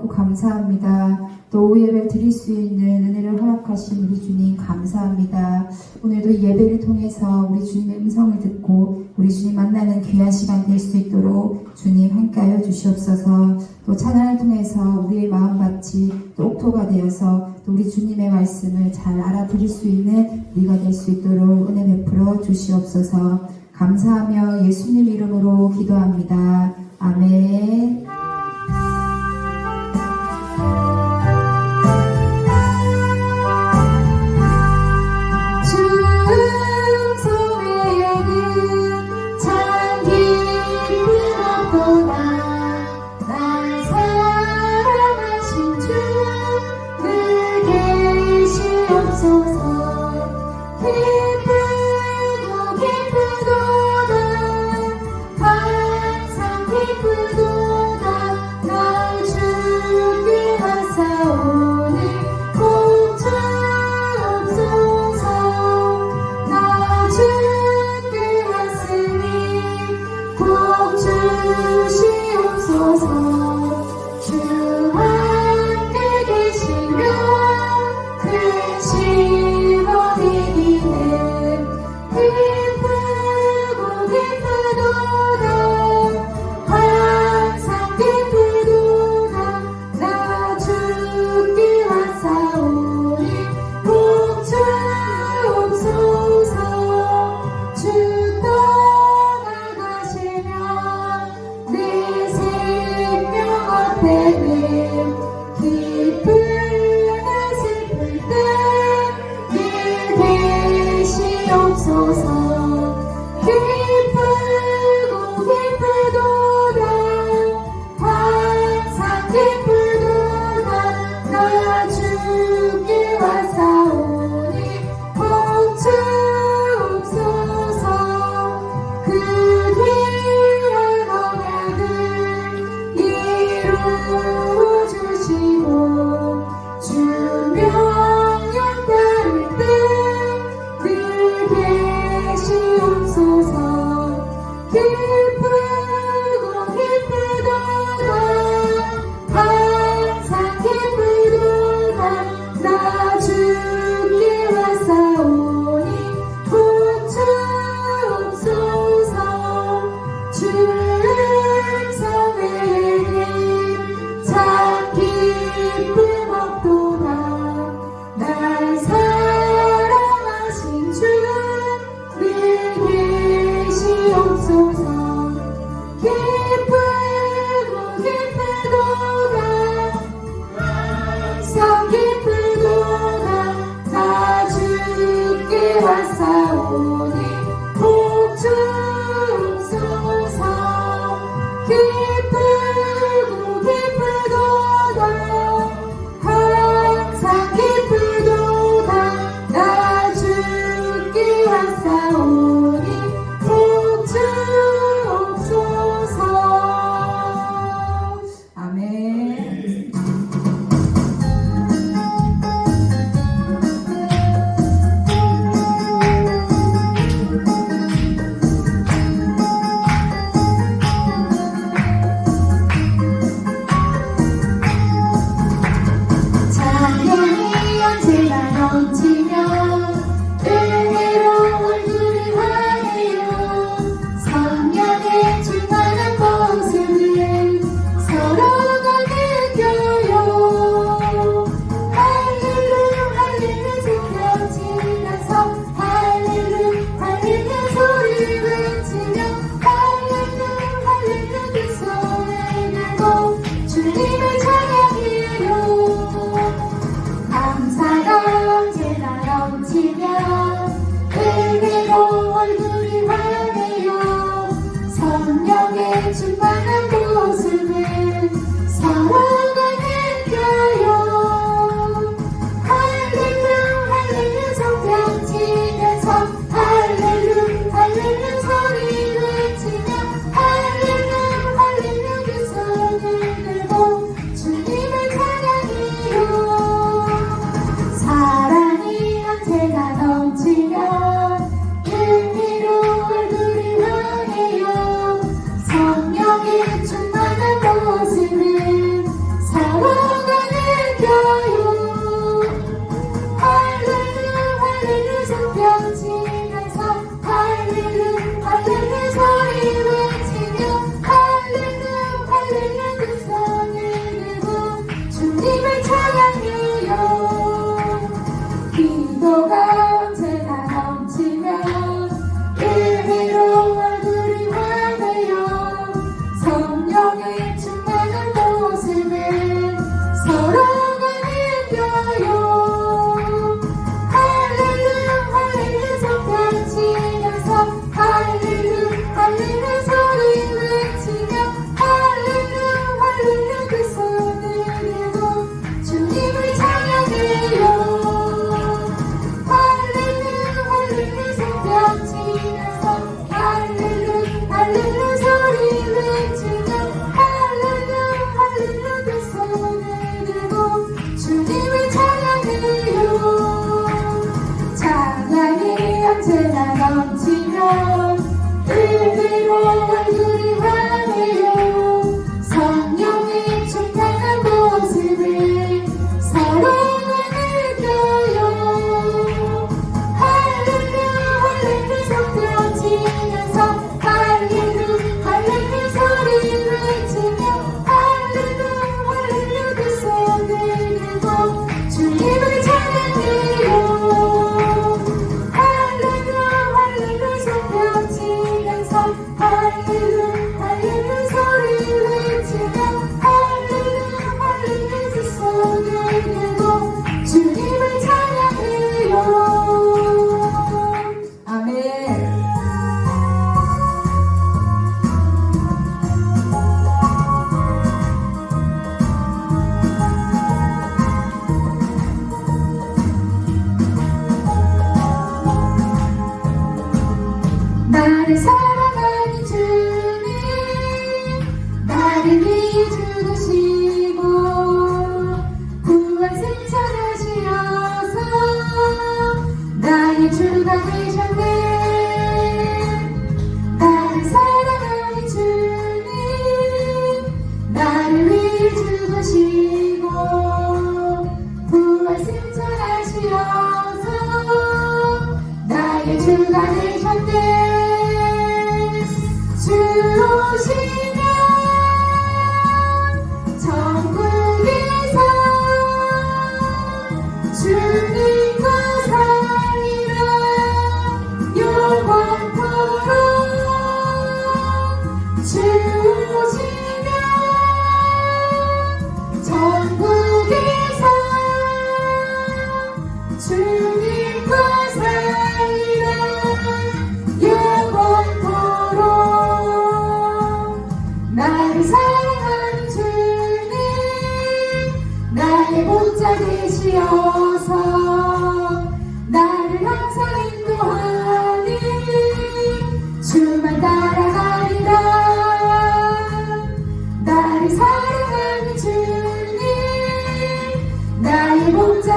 고맙고 감사합니다. 또 오후 예배를 드릴 수 있는 은혜를 허락하신 우리 주님 감사합니다. 오늘도 이 예배를 통해서 우리 주님의 음성을 듣고 우리 주님 만나는 귀한 시간 될 수 있도록 주님 함께하여 주시옵소서. 또 찬양을 통해서 우리의 마음밭이 또 옥토가 되어서 또 우리 주님의 말씀을 잘 알아들을 수 있는 우리가 될 수 있도록 은혜 베풀어 주시옵소서. 감사하며 예수님 이름으로 기도합니다. 아멘. 주께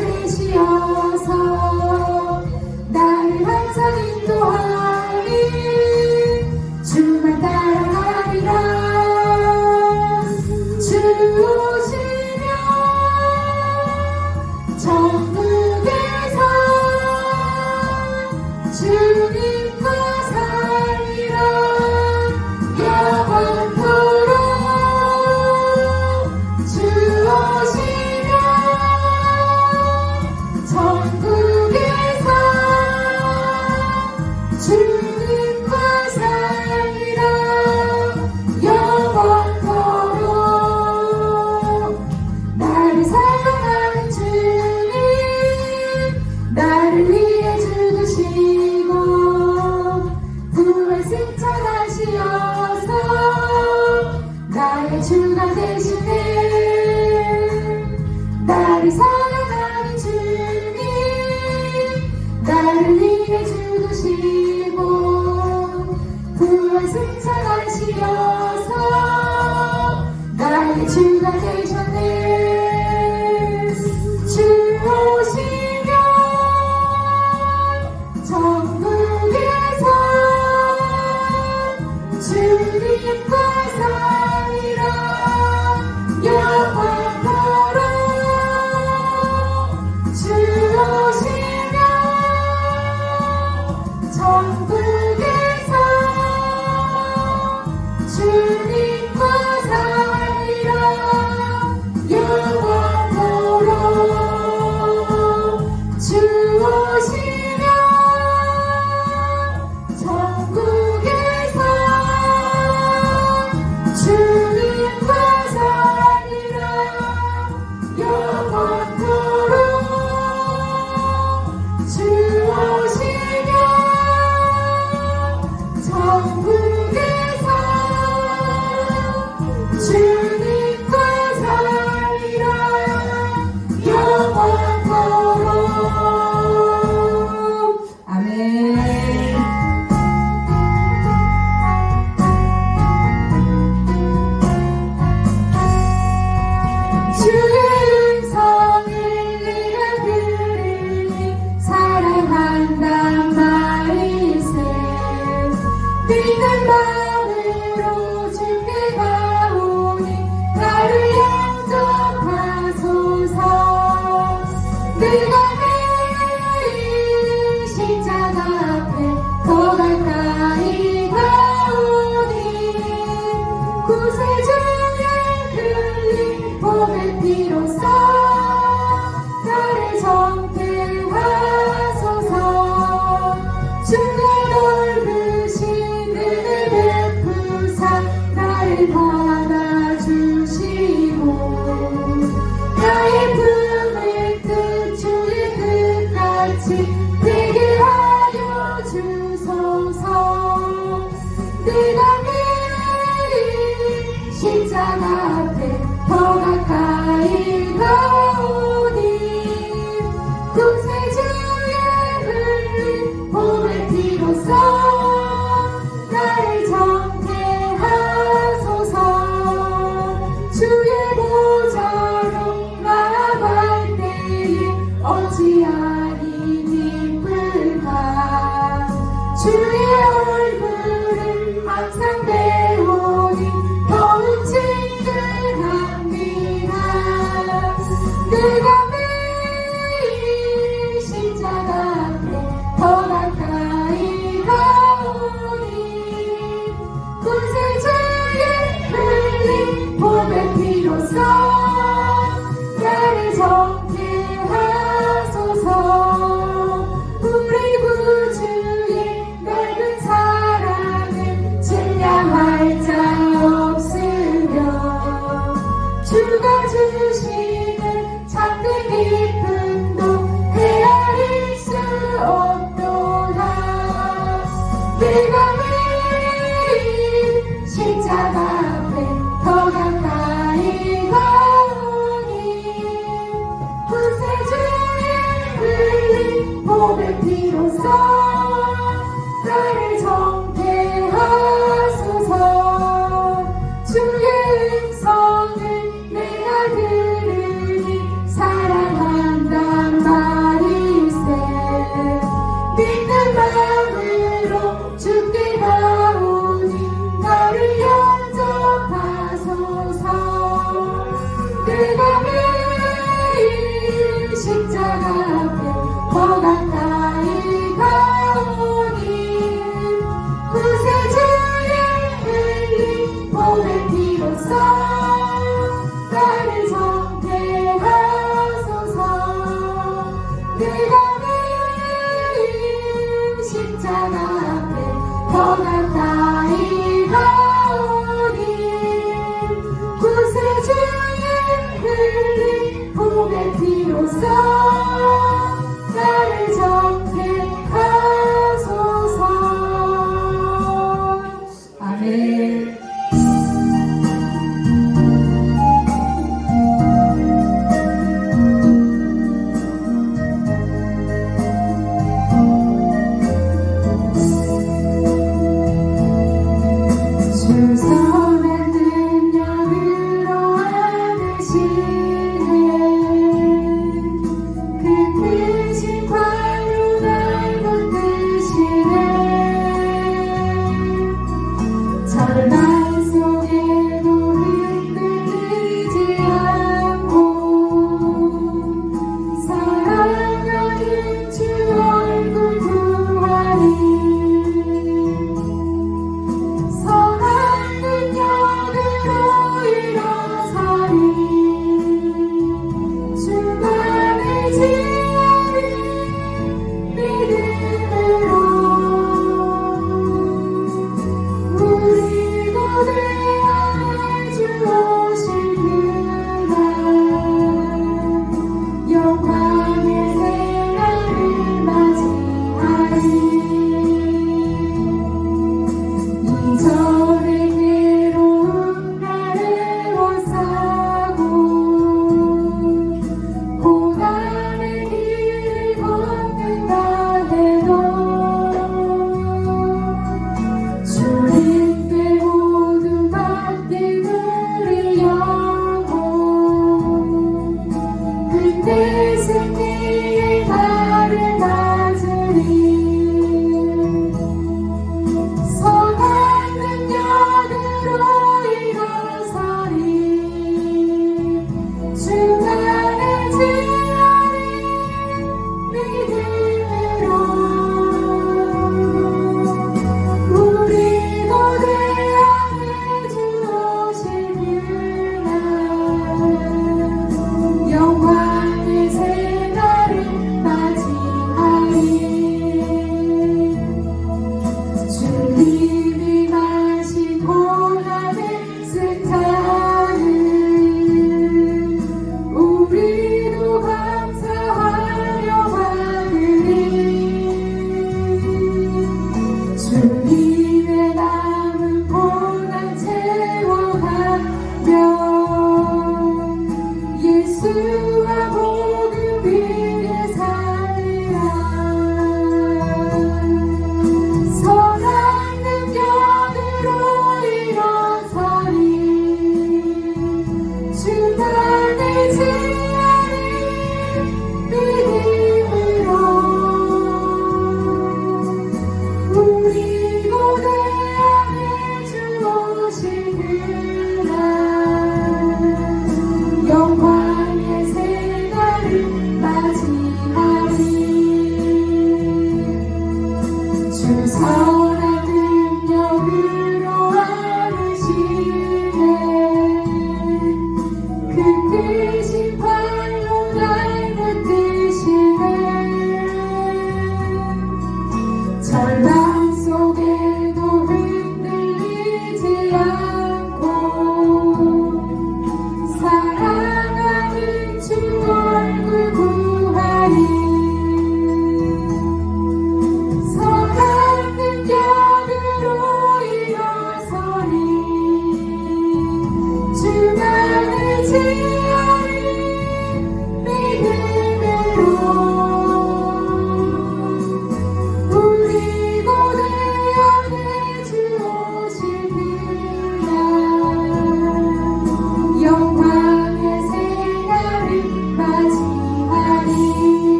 되시어 주의 얼굴을 항상 내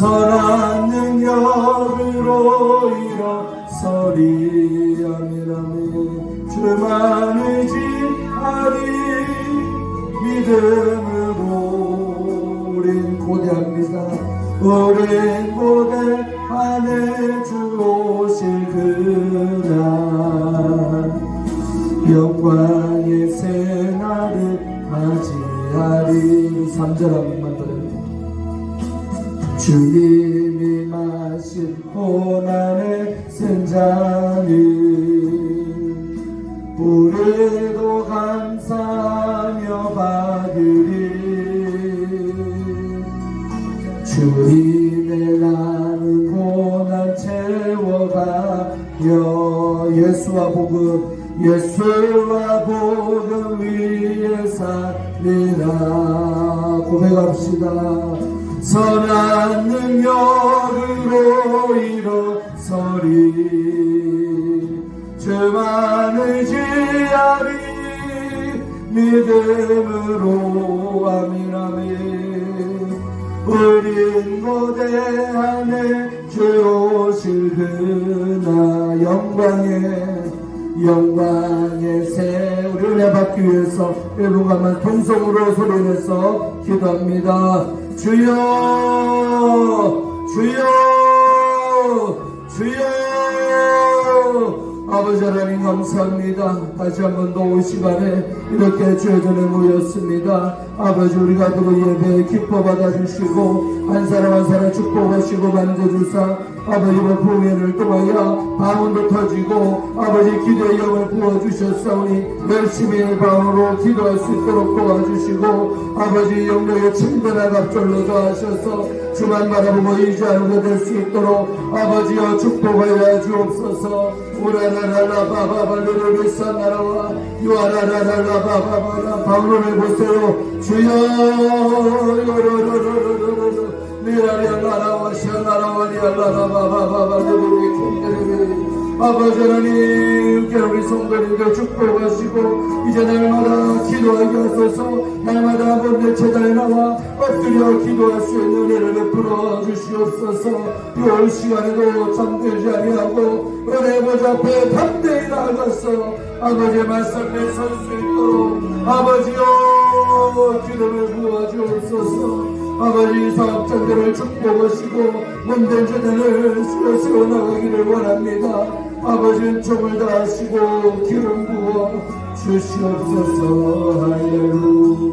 사랑 능력으로 일어서리 아멘 아멘 주만 의지하리 믿음으로 우린 고대합니다. 우린 그 고난 채워가며 예수와 복음 예수와 복음 위에 살리라. 고백합시다. 선한 능력으로 일어서리. 주만 의지하리. 믿음으로 아멘 아멘. 우린 고대하네 주 오실 그날 영광에 영광의 새 우리 은혜 받기 위해서 1분간만 통성으로 소리내서 기도합니다. 주여 주여 주여 아버지 하나님 감사합니다. 다시 한 번더이 시간에 이렇게 주의 전에 모였습니다. 아버지 우리가 들어 예배 기뻐 받아주시고 한 사람 한 사람 축복하시고 만져주사 아버지의 부회를 통하여 방언도 터지고 아버지 기도의 영을 부어주셨사오니 열심히 방언으로 기도할 수 있도록 도와주시고 아버지 영역의 친근한 갑절로 도 하셔서 주만 바라보고 의지하는 것될수 있도록 아버지여 축복하여 주옵소서. 우라라라라 바바발루르비사 나라와 유아라라라라 바바바라 방언을 보세요. 주여 요로로로로로로 미라리알라라와 샤나라와 리알라라 바바바발루르비 킹데르비 아버지 하나님 우리 성도님들 축복하시고 이제 날마다 기도하게 하소서. 날마다 아버지 제자에 나와 엎드려 기도할 수 있는 은혜를 베풀어 주시옵소서. 이올 시간에도 잠들지 아니하고 은혜 보좌 앞에 담대히 나아가서 아버지의 말씀에 설수 있도록 아버지여 기도를 부어주옵소서. 아버지 사업장들을 축복하시고 문된 자들을 세워 나가기를 원합니다. 아버지 은총을 다하시고 기름 부어 주시옵소서 할렐루야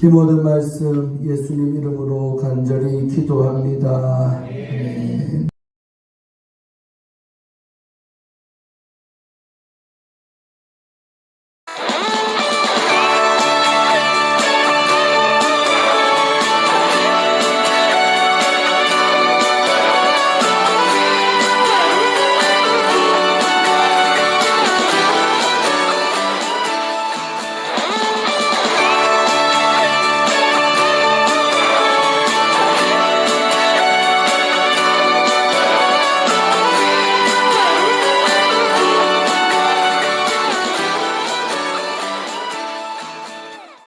이 모든 말씀 예수님 이름으로 간절히 기도합니다.